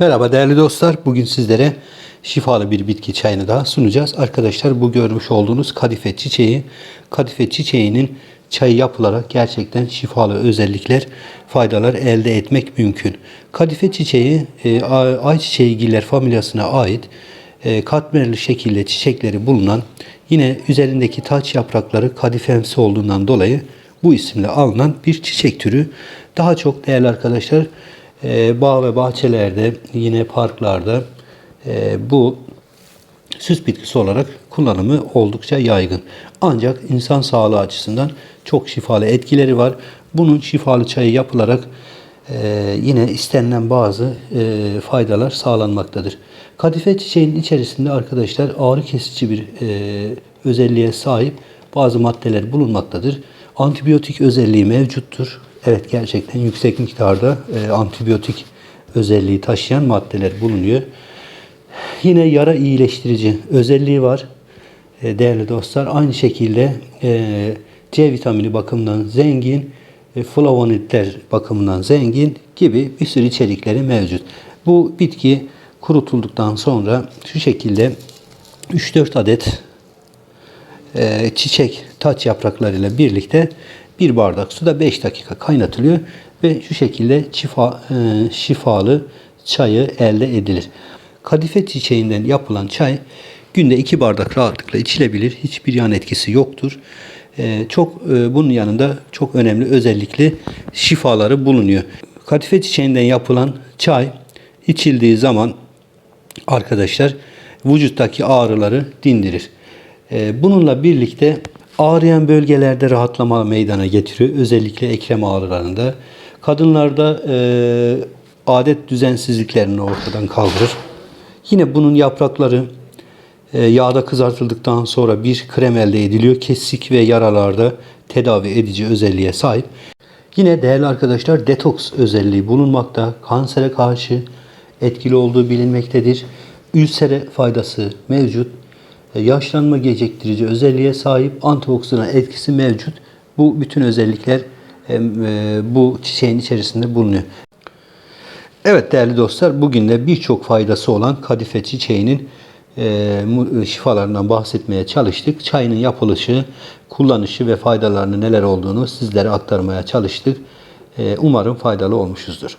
Merhaba değerli dostlar. Bugün sizlere şifalı bir bitki çayını daha sunacağız. Arkadaşlar bu görmüş olduğunuz kadife çiçeği. Kadife çiçeğinin çayı yapılarak gerçekten şifalı özellikler, faydalar elde etmek mümkün. Kadife çiçeği e, ayçiçeği giller familyasına ait e, katmerli şekilde çiçekleri bulunan yine üzerindeki taç yaprakları kadifemsi olduğundan dolayı bu isimle alınan bir çiçek türü. Daha çok değerli arkadaşlar e, bağ ve bahçelerde yine parklarda e, bu süs bitkisi olarak kullanımı oldukça yaygın. Ancak insan sağlığı açısından çok şifalı etkileri var. Bunun şifalı çayı yapılarak e, yine istenilen bazı faydalar sağlanmaktadır. Kadife çiçeğinin içerisinde arkadaşlar ağrı kesici bir özelliğe sahip bazı maddeler bulunmaktadır. Antibiyotik özelliği mevcuttur. Evet gerçekten yüksek miktarda e, antibiyotik özelliği taşıyan maddeler bulunuyor. Yine yara iyileştirici özelliği var. E, değerli dostlar aynı şekilde e, C vitamini bakımından zengin, e, flavonoidler bakımından zengin gibi bir sürü içerikleri mevcut. Bu bitki kurutulduktan sonra şu şekilde 3-4 adet e, çiçek taç yapraklarıyla birlikte bir bardak suda 5 dakika kaynatılıyor ve şu şekilde şifa, e, şifalı çayı elde edilir. Kadife çiçeğinden yapılan çay günde 2 bardak rahatlıkla içilebilir. Hiçbir yan etkisi yoktur. E, çok e, bunun yanında çok önemli özellikli şifaları bulunuyor. Kadife çiçeğinden yapılan çay içildiği zaman arkadaşlar vücuttaki ağrıları dindirir. Ee, Bununla birlikte ağrıyan bölgelerde rahatlama meydana getiriyor. Özellikle ekrem ağrılarında. Kadınlarda e, adet düzensizliklerini ortadan kaldırır. Yine bunun yaprakları e, yağda kızartıldıktan sonra bir krem elde ediliyor. Kesik ve yaralarda tedavi edici özelliğe sahip. Yine değerli arkadaşlar detoks özelliği bulunmakta. Kansere karşı etkili olduğu bilinmektedir. Ülsere faydası mevcut. E, Yaşlanma geciktirici özelliğe sahip antioksidan etkisi mevcut. Bu bütün özellikler e, e, bu çiçeğin içerisinde bulunuyor. Evet değerli dostlar bugün de birçok faydası olan kadife çiçeğinin şifalarından bahsetmeye çalıştık. Çayının yapılışı, kullanışı ve faydalarının neler olduğunu sizlere aktarmaya çalıştık. Umarım faydalı olmuşuzdur.